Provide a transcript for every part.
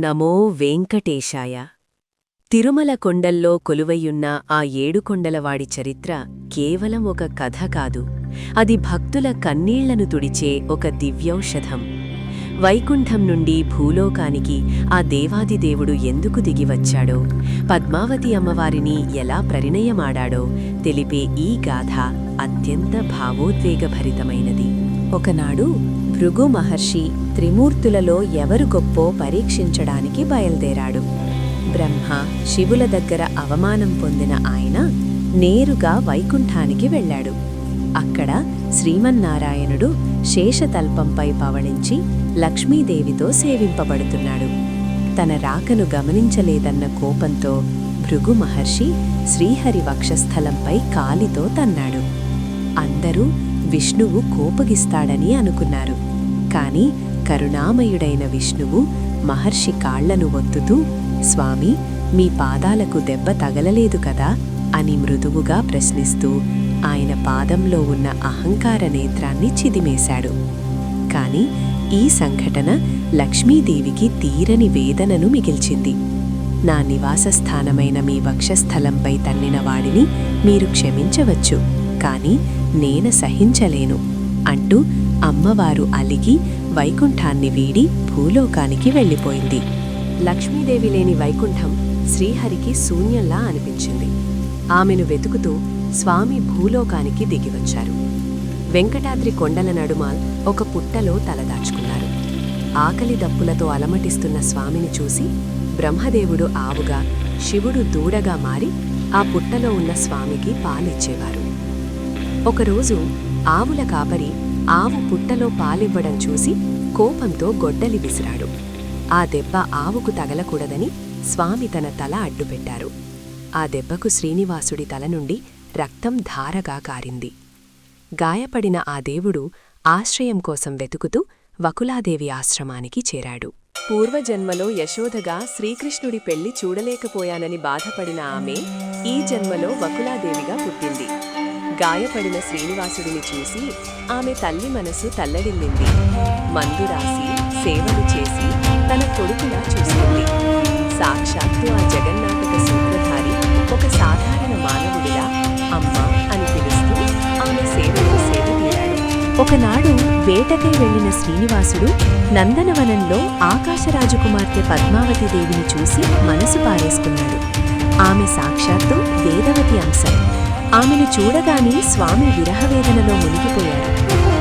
నమో వెంకటేశాయ. తిరుమల కొండల్లో కొలువయ్యున్న ఆ ఏడుకొండలవాడి చరిత్ర కేవలం ఒక కథ కాదు. అది భక్తుల కన్నీళ్ళను తుడిచే ఒక దివ్యౌషధం. వైకుంఠం నుండి భూలోకానికి ఆ దేవాదిదేవుడు ఎందుకు దిగివచ్చాడో పద్మావతి అమ్మవారిని ఎలా పరిణయమాడాడో తెలిపే ఈ గాథ అత్యంత భావోద్వేగభరితమైనది. ఒకనాడు భృగు మహర్షి త్రిమూర్తులలో ఎవరు గొప్పో పరీక్షించడానికి బయలుదేరాడు. బ్రహ్మ శివుల దగ్గర అవమానం పొందిన ఆయన నేరుగా వైకుంఠానికి వెళ్ళాడు. అక్కడ శ్రీమన్నారాయణుడు శేషతల్పంపై పవళించి లక్ష్మీదేవితో సేవింపబడుతున్నాడు. తన రాకను గమనించలేదన్న కోపంతో భృగు మహర్షి శ్రీహరి వక్షస్థలంపై కాలితో తన్నాడు. అందరూ విష్ణువు కోపగిస్తాడని అనుకున్నారు. కాని కరుణామయుడైన విష్ణువు మహర్షి కాళ్ళను ఒత్తుతూ స్వామి మీ పాదాలకు దెబ్బ తగలలేదు కదా? అని మృదువుగా ప్రశ్నిస్తూ ఆయన పాదంలో ఉన్న అహంకార నేత్రాన్ని చిదిమేశాడు. కాని ఈ సంఘటన లక్ష్మీదేవికి తీరని వేదనను మిగిల్చింది. నా నివాసస్థానమైన మీ వక్షస్థలంపై తన్నిన వాడిని మీరు క్షమించవచ్చు కాని నేను సహించలేను. అంటూ అమ్మవారు అలిగి వైకుంఠాన్ని వీడి భూలోకానికి వెళ్ళిపోయింది. లక్ష్మీదేవి లేని వైకుంఠం శ్రీహరికి శూన్యంలా అనిపించింది. ఆమెను వెతుకుతూ స్వామి భూలోకానికి దిగివచ్చారు. వెంకటాద్రి కొండల నడుమ ఒక పుట్టలో తలదాచుకున్నారు. ఆకలి దప్పులతో అలమటిస్తున్న స్వామిని చూసి బ్రహ్మదేవుడు ఆవుగా శివుడు దూడగా మారి ఆ పుట్టలో ఉన్న స్వామికి పాలిచ్చేవారు. ఒకరోజు ఆవుల కాపరి ఆవు పుట్టలో పాలివ్వడం చూసి కోపంతో గొడ్డలి విసిరాడు. ఆ దెబ్బ ఆవుకు తగలకూడదని స్వామి తన తల అడ్డుపెట్టారు. ఆ దెబ్బకు శ్రీనివాసుడి తల నుండి రక్తం ధారగా కారింది. గాయపడిన ఆ దేవుడు ఆశ్రయం కోసం వెతుకుతూ వకులాదేవి ఆశ్రమానికి చేరాడు. పూర్వజన్మలో యశోదగా శ్రీకృష్ణుడి పెళ్ళి చూడలేకపోయానని బాధపడిన ఆమె ఈ జన్మలో వకులాదేవిగా పుట్టింది. గాయపడిన శ్రీనివాసుడిని చూసి ఆమె తల్లి మనసు తల్లడిల్లింది. మందు రాసి సేవలు చేసి తన కొడుకులా చూసింది. సాక్షాత్తు ఆ జగన్నాటక సూత్రధారి ఒక సాధారణ మానవుడిలా అమ్మ అని పిలుస్తూ ఆమె సేవలో సేవ తీరాడు. ఒకనాడు వేటకై వెళ్ళిన శ్రీనివాసుడు నందనవనంలో ఆకాశ రాజకుమార్తె పద్మావతి దేవిని చూసి మనసు పారేసుకున్నాడు. ఆమె సాక్షాత్తు వేదవతి అంశం. ఆమెను చూడగానే స్వామి విరహవేదనలో మునిగిపోయారు.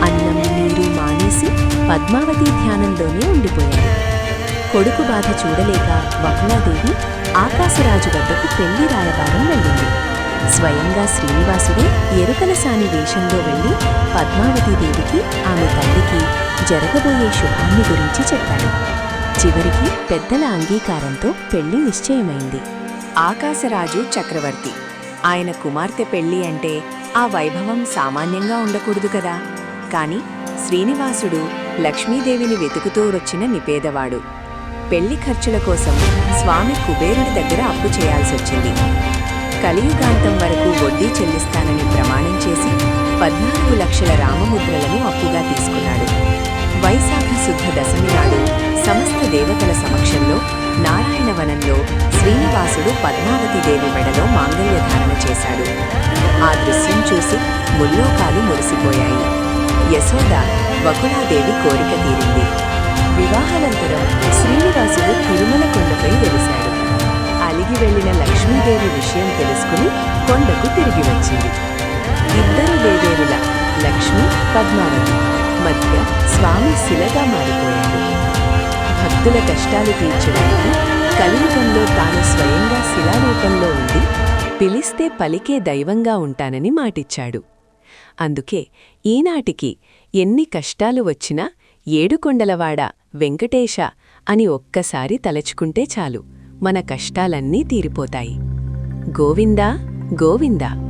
అన్నం నీరు మానేసి పద్మావతి ధ్యానంలోనే ఉండిపోయారు. కొడుకు బాధ చూడలేక వహ్లాదేవి ఆకాశరాజు వద్దకు పెళ్ళి రాయబారం వెళ్ళింది. స్వయంగా శ్రీనివాసుడే ఎరుకలసాని వేషంలో వెళ్ళి పద్మావతీదేవికి ఆమె తల్లికి జరగబోయే శుభాన్ని గురించి చెప్పాడు. చివరికి పెద్దల అంగీకారంతో పెళ్ళి నిశ్చయమైంది. ఆకాశరాజు చక్రవర్తి. ఆయన కుమార్తె పెళ్ళి అంటే ఆ వైభవం సామాన్యంగా ఉండకూడదు కదా. కాని శ్రీనివాసుడు లక్ష్మీదేవిని వెతుకుతూ వచ్చిన నిపేదవాడు. పెళ్ళి ఖర్చుల కోసం స్వామి కుబేరుడి దగ్గర అప్పు చేయాల్సొచ్చింది కలియుగాంతం వరకు వడ్డీ చెల్లిస్తానని ప్రమాణం చేసి పద్నాలుగు లక్షల రామముద్రలను అప్పుగా తీసుకున్నాడు. వైశాఖ శుద్ధ దశమి నాడు సమస్త దేవతల సమక్షంలో నారాయణవనంలో శ్రీనివాసుడు పద్మావతిదేవి మెడలో మాంగళ్యధారణ చేశాడు. ఆ దృశ్యం చూసి ముల్లోకాలు మురిసిపోయాయి. యశోద వకులాదేవి కోరిక తీరింది. వివాహానంతరం శ్రీనివాసుడు తిరుమల కొండపై వెలిశాడు. అలిగి వెళ్ళిన లక్ష్మీదేవి విషయం తెలుసుకుని కొండకు తిరిగి వచ్చింది. ఇద్దరు దేవేరుల లక్ష్మి పద్మావతి మధ్య స్వామి శిలగా మారిపోయాడు భక్తుల కష్టాలు తీర్చడానికి కలియుగంలో తాను స్వయంగా శిలారూపంలో ఉండి పిలిస్తే పలికే దైవంగా ఉంటానని మాటిచ్చాడు. అందుకే ఈనాటికి ఎన్ని కష్టాలు వచ్చినా ఏడుకొండలవాడ వెంకటేశ అని ఒక్కసారి తలచుకుంటే చాలు మన కష్టాలన్నీ తీరిపోతాయి. గోవిందా గోవిందా!